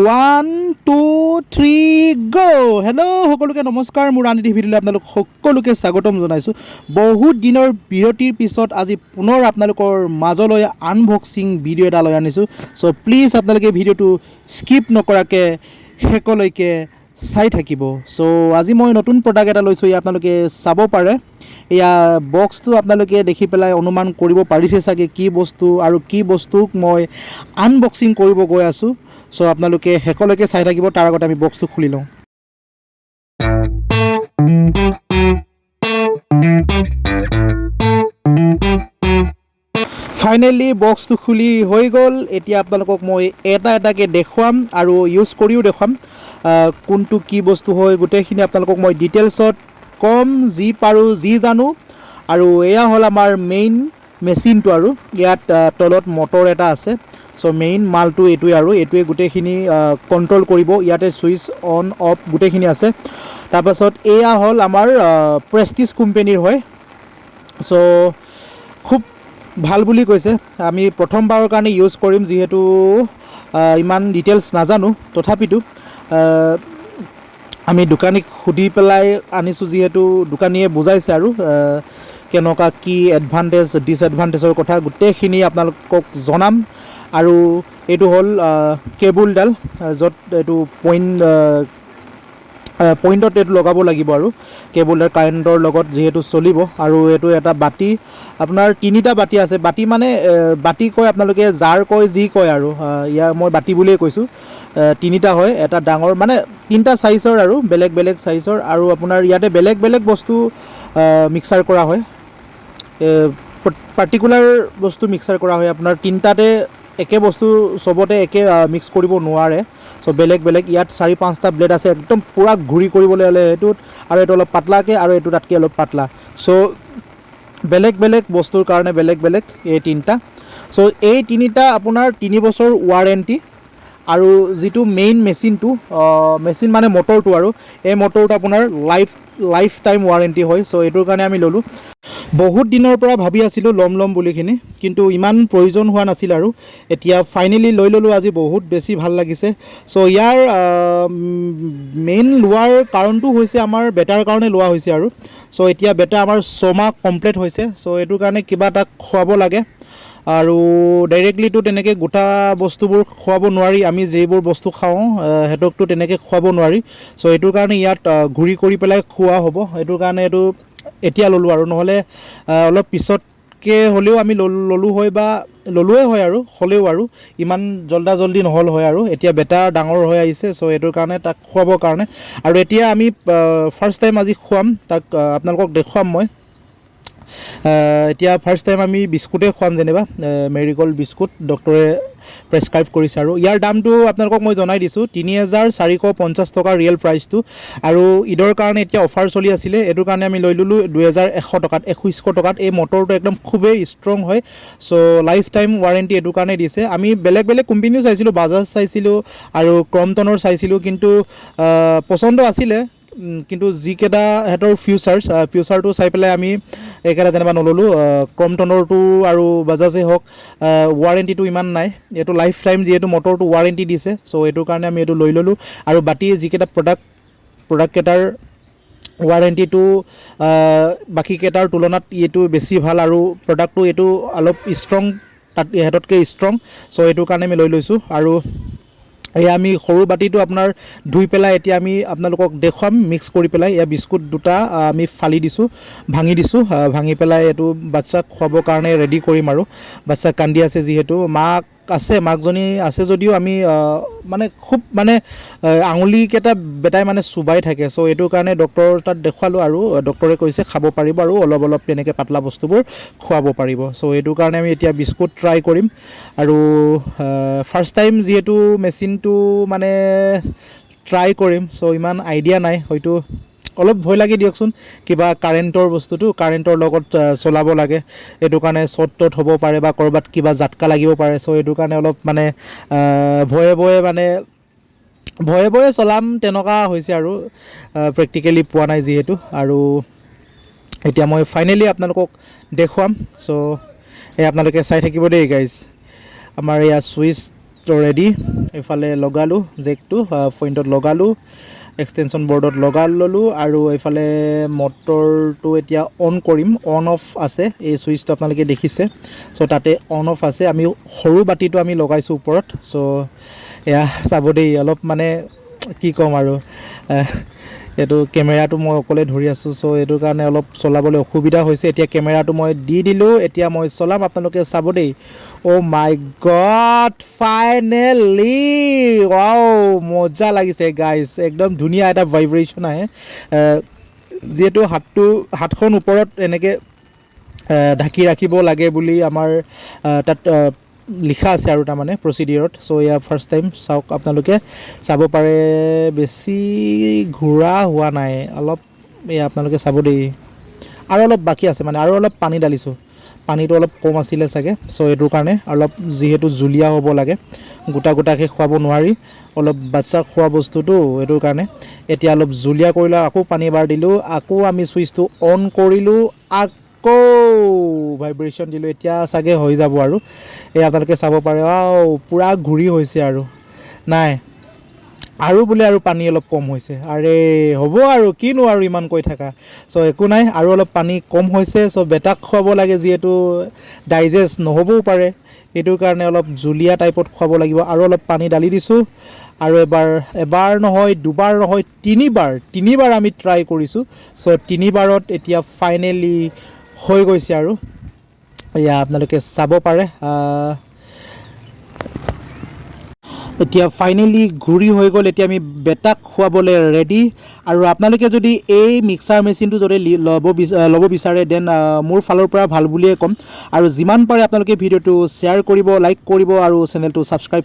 One two three go' hello' সকলোকে নমস্কাৰ। মোৰ ৰাণী টিভিলৈ আপোনালোক সকলোকে স্বাগতম জনাইছোঁ। বহুত দিনৰ বিৰতিৰ পিছত আজি পুনৰ আপোনালোকৰ মাজলৈ আনবক্সিং ভিডিঅ' এটা লৈ আনিছোঁ। চ' প্লিজ আপোনালোকে ভিডিঅ'টো স্কিপ নকৰাকৈ শেষলৈকে চাই থাকিব। চ' আজি মই নতুন প্ৰডাক্ট এটা লৈছোঁ আপোনালোকে চাব পাৰে। এয়া বক্সটো আপোনালোকে দেখি পেলাই অনুমান কৰিব পাৰিছে চাগে কি বস্তু আৰু কি বস্তুক মই আনবক্সিং কৰিব গৈ আছোঁ। চ' আপোনালোকে শেষলৈকে চাই থাকিব তাৰ আগতে আমি বক্সটো খুলি লওঁ। ফাইনেলি বক্সটো খুলি হৈ গ'ল। এতিয়া আপোনালোকক মই এটা এটাকৈ দেখুৱাম আৰু ইউজ কৰিও দেখুৱাম। কোনটো কি বস্তু হয় গোটেইখিনি আপোনালোকক মই ডিটেইলছত ক'ম, যি পাৰোঁ, যি জানো। আৰু এয়া হ'ল আমাৰ মেইন মেচিনটো আৰু। ইয়াত তলত মটৰ এটা আছে। চ' মেইন মালটো এইটোৱে আৰু। এইটোৱে গোটেইখিনি কণ্ট্ৰল কৰিব। ইয়াতে ছুইচ অন অফ গোটেইখিনি আছে। তাৰপাছত এয়া হ'ল আমাৰ প্ৰেষ্টিজ কোম্পেনীৰ হয়। চ' খুব ভালো বুলি কৈছে। আমি প্ৰথমবাৰৰ কাৰণে ইউজ কৰিম যিহেতু ইমান ডিটেইলছ নাজানো। তথাপিতো আমি দোকানীক সুধি পেলাই আনিছোঁ যিহেতু দোকানীয়ে বুজাইছে আৰু কেনেকুৱা কি এডভান্টেজ ডিছএডভান্টেজৰ কথা গোটেইখিনি আপোনালোকক জনাম। আৰু এইটো হ'ল কেবুলডাল য'ত এইটো পইণ্ট পইণ্টত এইটো লগাব লাগিব আৰু। কেবুলডাল কাৰেণ্টৰ লগত যিহেতু চলিব আৰু এইটো এটা বাতি, আপোনাৰ তিনিটা বাতি আছে। বাতি মানে বাতি কয় আপোনালোকে জাৰ কয়, যি কয় আৰু। ইয়াৰ মই বাতি বুলিয়ে কৈছোঁ। তিনিটা হয়, এটা ডাঙৰ মানে তিনিটা চাইজৰ আৰু, বেলেগ বেলেগ চাইজৰ আৰু আপোনাৰ ইয়াতে বেলেগ বেলেগ বস্তু মিক্সাৰ কৰা হয়। পাৰ্টিকুলাৰ বস্তু মিক্সাৰ কৰা হয়। আপোনাৰ তিনিটাতে একে বস্তু চবতে একে মিক্স কৰিব নোৱাৰে। চ' বেলেগ বেলেগ ইয়াত চাৰি পাঁচটা ব্লেড আছে একদম পূৰা ঘূৰি কৰিবলৈ হ'লে সেইটোত আৰু এইটো অলপ পাতলাকৈ আৰু এইটো তাতকৈ অলপ পাতলা। চ' বেলেগ বেলেগ বস্তুৰ কাৰণে বেলেগ বেলেগ এই তিনিটা। চ' এই তিনিটা আপোনাৰ তিনি বছৰ ৱাৰেণ্টি আৰু যিটো মেইন মেচিনটো মেচিন মানে মটৰটো আৰু এই মটৰটো আপোনাৰ লাইফ লাইফ টাইম ৱাৰেণ্টি হয়। চ' এইটোৰ কাৰণে আমি ল'লোঁ। বহুত দিনৰ পৰা ভাবি আছিলোঁ ল'ম ল'ম বুলিখিনি কিন্তু ইমান প্ৰয়োজন হোৱা নাছিল আৰু। এতিয়া ফাইনেলি লৈ ল'লোঁ আজি বহুত বেছি ভাল লাগিছে। চ' ইয়াৰ মেইন লোৱাৰ কাৰণটো হৈছে আমাৰ বেটাৰ কাৰণে লোৱা হৈছে আৰু। চ' এতিয়া বেটা আমাৰ ছমাহ কমপ্লিট হৈছে। চ' এইটোৰ কাৰণে কিবা এটা খুৱাব লাগে। আৰু ডাইৰেক্টলিতো তেনেকৈ গোটা বস্তুবোৰ খুৱাব নোৱাৰি। আমি যিবোৰ বস্তু খাওঁ সিহঁতকতো তেনেকৈ খুৱাব নোৱাৰি। চ' এইটোৰ কাৰণে ইয়াত ঘূৰি কৰি পেলাই খোৱা হ'ব। এইটোৰ কাৰণে এইটো এতিয়া ল'লোঁ আৰু নহ'লে অলপ পিছতকৈ হ'লেও আমি ল'লোঁ হয় বা ল'লোৱে হয় আৰু হ'লেও আৰু ইমান জল্দা জল্দি নহ'ল হয় আৰু এতিয়া বেটা ডাঙৰ হৈ আহিছে চ' এইটোৰ কাৰণে তাক খুৱাবৰ কাৰণে। আৰু এতিয়া আমি ফাৰ্ষ্ট টাইম আজি খুৱাম তাক আপোনালোকক দেখুৱাম মই। এতিয়া ফাৰ্ষ্ট টাইম আমি বিস্কুটেই খুৱাম যেনিবা মেৰিগ'ল্ড বিস্কুট ডক্টৰে প্ৰেছক্ৰাইব কৰিছে। আৰু ইয়াৰ দামটো আপোনালোকক মই জনাই দিছোঁ তিনি হেজাৰ চাৰিশ পঞ্চাছ টকা ৰিয়েল প্ৰাইচটো আৰু ঈদৰ কাৰণে এতিয়া অফাৰ চলি আছিলে এইটোৰ কাৰণে আমি লৈ ল'লোঁ দুহেজাৰ এশ টকাত একৈছশ টকাত। এই মটৰটো একদম খুবেই ষ্ট্ৰং হয়। চ' লাইফ টাইম ৱাৰেণ্টি এইটো কাৰণে দিছে। আমি বেলেগ বেলেগ কোম্পেনীও চাইছিলোঁ বাজাজ চাইছিলোঁ আৰু ক্ৰমটনৰ চাইছিলোঁ কিন্তু পচন্দ আছিলে। কিন্তু যিকেইটা সিহঁতৰ ফিউচাৰ্ছ ফিউচাৰটো চাই পেলাই আমি এইকেইটা যেনিবা নল'লোঁ ক্ৰমটনৰটো আৰু বাজাজেই হওক ৱাৰেণ্টিটো ইমান নাই। এইটো লাইফ টাইম যিহেতু মটৰটো ৱাৰেণ্টি দিছে চ' এইটোৰ কাৰণে আমি এইটো লৈ ল'লোঁ। আৰু বাকী যিকেইটা প্ৰডাক্ট প্ৰডাক্টকেইটাৰ ৱাৰেণ্টিটো বাকীকেইটাৰ তুলনাত এইটো বেছি ভালো আৰু প্ৰডাক্টটো এইটো অলপ ষ্ট্ৰং তাত ইহঁততকৈ ষ্ট্ৰং চ' এইটোৰ কাৰণে আমি লৈ লৈছোঁ। আৰু এয়া আমি সৰু বাতিটো আপোনাৰ ধুই পেলাই এতিয়া আমি আপোনালোকক দেখুৱাম মিক্স কৰি পেলাই। এয়া বিস্কুট দুটা আমি ফালি দিছোঁ ভাঙি দিছোঁ ভাঙি পেলাই এইটো বাচ্ছাক খুৱাবৰ কাৰণে ৰেডি কৰিম আৰু। বাচ্ছা কান্দি আছে যিহেতু। মাক আছে মাকজনী আছে যদিও আমি মানে খুব মানে আঙুলিকেইটা বেটাই মানে চুবাই থাকে। চ' এইটোৰ কাৰণে ডক্টৰৰ তাত দেখুৱালোঁ আৰু ডক্টৰে কৈছে খাব পাৰিব আৰু অলপ অলপ তেনেকৈ পাতলা বস্তুবোৰ খুৱাব পাৰিব। চ' এইটোৰ কাৰণে আমি এতিয়া বিস্কুট ট্ৰাই কৰিম। আৰু ফাৰ্ষ্ট টাইম যিহেতু মেচিনটো মানে ট্ৰাই কৰিম। চ' ইমান আইডিয়া নাই হয়তো অলপ ভয় লাগে দিয়কচোন কিবা কাৰেণ্টৰ বস্তুটো কাৰেণ্টৰ লগত চলাব লাগে। এইটো কাৰণে শ্বৰ্ট টৰ্ট হ'ব পাৰে বা ক'ৰবাত কিবা জাটকা লাগিব পাৰে। চ' এইটো কাৰণে অলপ মানে ভয়ে ভয়ে মানে ভয়ে ভয়ে চলাম তেনেকুৱা হৈছে আৰু প্ৰেক্টিকেলি পোৱা নাই যিহেতু। আৰু এতিয়া মই ফাইনেলি আপোনালোকক দেখুৱাম। চ' এই আপোনালোকে চাই থাকিব দেই গাইজ আমাৰ এয়া ছুইচ তো ৰেডি এইফালে লগালোঁ জেকটো পইণ্টত লগালোঁ। এক্সটেনশ্যন বৰ্ডত লগাই ল'লোঁ আৰু এইফালে মটৰটো এতিয়া অন কৰিম অন অফ আছে, এই ছুইচটো আপোনালোকে দেখিছে। চ' তাতে অন অফ আছে। আমি সৰু বাতিটো আমি লগাইছোঁ ওপৰত। চ' এয়া চাব দেই, অলপ মানে কি ক'ম আৰু এইটো কেমেৰাটো মই অকলে ধৰি আছোঁ চ' এইটো কাৰণে অলপ চলাবলৈ অসুবিধা হৈছে। এতিয়া কেমেৰাটো মই দি দিলোঁ এতিয়া মই চলাম আপোনালোকে চাব দেই। Oh' my god finally wow মজা লাগিছে গাইজ একদম ধুনীয়া এটা ভাইব্ৰেশ্যন আহে। যিহেতু হাতটো হাতখন ওপৰত এনেকৈ ঢাকি ৰাখিব লাগে বুলি আমাৰ তাত লিখা আছে আৰু তাৰমানে প্ৰচিডিঅ'ৰত চ' এয়া ফাৰ্ষ্ট টাইম চাওক আপোনালোকে। চাব পাৰে বেছি ঘূৰা হোৱা নাই। অলপ এয়া আপোনালোকে চাব দেই। আৰু অলপ বাকী আছে মানে আৰু অলপ পানী ঢালিছোঁ। পানীটো অলপ কম আছিলে চাগে। চ' এইটোৰ কাৰণে অলপ যিহেতু জুলীয়া হ'ব লাগে গোটা গোটাকৈ খুৱাব নোৱাৰি। অলপ বাচ্চাক খোৱা বস্তুটো এইটোৰ কাৰণে। এতিয়া অলপ জুলীয়া কৰিলোঁ আকৌ পানী এবাৰ দিলোঁ। আকৌ আমি ছুইচটো অন কৰিলোঁ আকৌ ভাইব্ৰেশ্যন দিলোঁ এতিয়া চাগে হৈ যাব আৰু। এই আপোনালোকে চাব পাৰে আও পূৰা ঘূৰি হৈছে আৰু। নাই আৰু বোলে আৰু পানী অলপ কম হৈছে। আৰে হ'ব আৰু কিনো আৰু ইমান কৈ থাকা। চ' একো নাই আৰু অলপ পানী কম হৈছে চ' বেটাক খুৱাব লাগে যিহেতু ডাইজেষ্ট নহ'বও পাৰে। সেইটো কাৰণে অলপ জুলীয়া টাইপত খুৱাব লাগিব আৰু অলপ পানী ঢালি দিছোঁ। আৰু এবাৰ এবাৰ নহয় দুবাৰ নহয় তিনিবাৰ তিনিবাৰ আমি ট্ৰাই কৰিছোঁ। চ' তিনিবাৰত এতিয়া ফাইনেলি হৈ গৈছে আৰু। এয়া আপোনালোকে চাব পাৰে এতিয়া ফাইনেলি ঘূৰি হৈ গ'ল এতিয়া আমি বেটাক খুৱাবলৈ ৰেডি আৰু আপোনালোকে যদি এই মিক্সাৰ মেচিনটো যদি ল'ব ল'ব বিচাৰে দেন মোৰ ফালৰ পৰা ভাল বুলিয়ে ক'ম। আৰু যিমান পাৰে আপোনালোকে ভিডিঅ'টো শ্বেয়াৰ কৰিব লাইক কৰিব আৰু চেনেলটো ছাবস্ক্ৰাইব